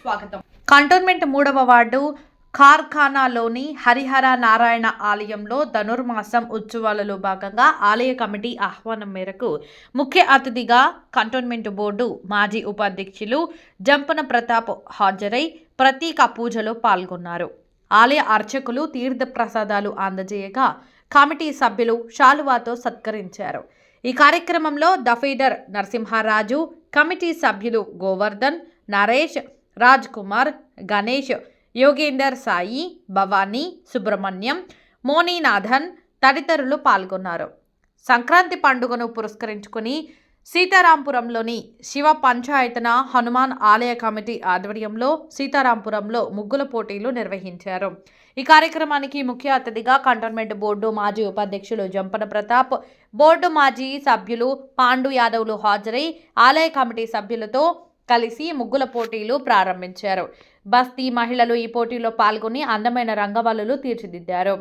స్వాగతం. కంటోన్మెంట్ మూడవ వార్డు కార్ఖానాలోని హరిహర నారాయణ ఆలయంలో ధనుర్మాసం ఉత్సవాలలో భాగంగా ఆలయ కమిటీ ఆహ్వానం మేరకు ముఖ్య అతిథిగా కంటోన్మెంట్ బోర్డు మాజీ ఉపాధ్యక్షులు జంపన ప్రతాప్ హాజరై ప్రతీక పూజలో పాల్గొన్నారు. ఆలయ అర్చకులు తీర్థ ప్రసాదాలు అందజేయగా కమిటీ సభ్యులు శాలువాతో సత్కరించారు. ఈ కార్యక్రమంలో దఫీడర్ నరసింహారాజు కమిటీ సభ్యులు గోవర్ధన్ నరేష్ రాజ్ కుమార్ గణేష్ యోగేందర్ సాయి భవానీ సుబ్రహ్మణ్యం మోనీనాథన్ తదితరులు పాల్గొన్నారు. సంక్రాంతి పండుగను పురస్కరించుకుని సీతారాంపురంలోని శివ పంచాయతన హనుమాన్ ఆలయ కమిటీ ఆధ్వర్యంలో సీతారాంపురంలో ముగ్గుల పోటీలు నిర్వహించారు. ఈ కార్యక్రమానికి ముఖ్య అతిథిగా కంటోన్మెంట్ బోర్డు మాజీ ఉపాధ్యక్షులు జంపన ప్రతాప్ బోర్డు మాజీ సభ్యులు పాండు యాదవ్లు హాజరై ఆలయ కమిటీ సభ్యులతో కలిసి ముగ్గుల పోటీలు ప్రారంభించారు. బస్తీ మహిళలు ఈ పోటీలో పాల్గొని అందమైన రంగవల్లులు తీర్చిదిద్దారు.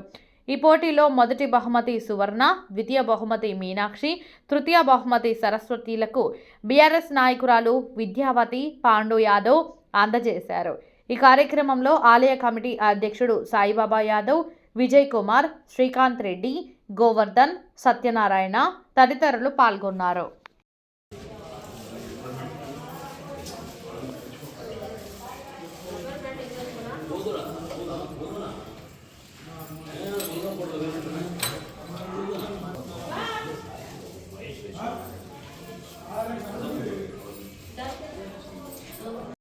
ఈ పోటీలో మొదటి బహుమతి సువర్ణ ద్వితీయ బహుమతి మీనాక్షి తృతీయ బహుమతి సరస్వతిలకు బీఆర్ఎస్ నాయకురాలు విద్యావతి పాండు యాదవ్ అందజేశారు. ఈ కార్యక్రమంలో ఆలయ కమిటీ అధ్యక్షుడు సాయిబాబా యాదవ్ విజయ్ కుమార్ శ్రీకాంత్ రెడ్డి గోవర్ధన్ సత్యనారాయణ తదితరులు పాల్గొన్నారు.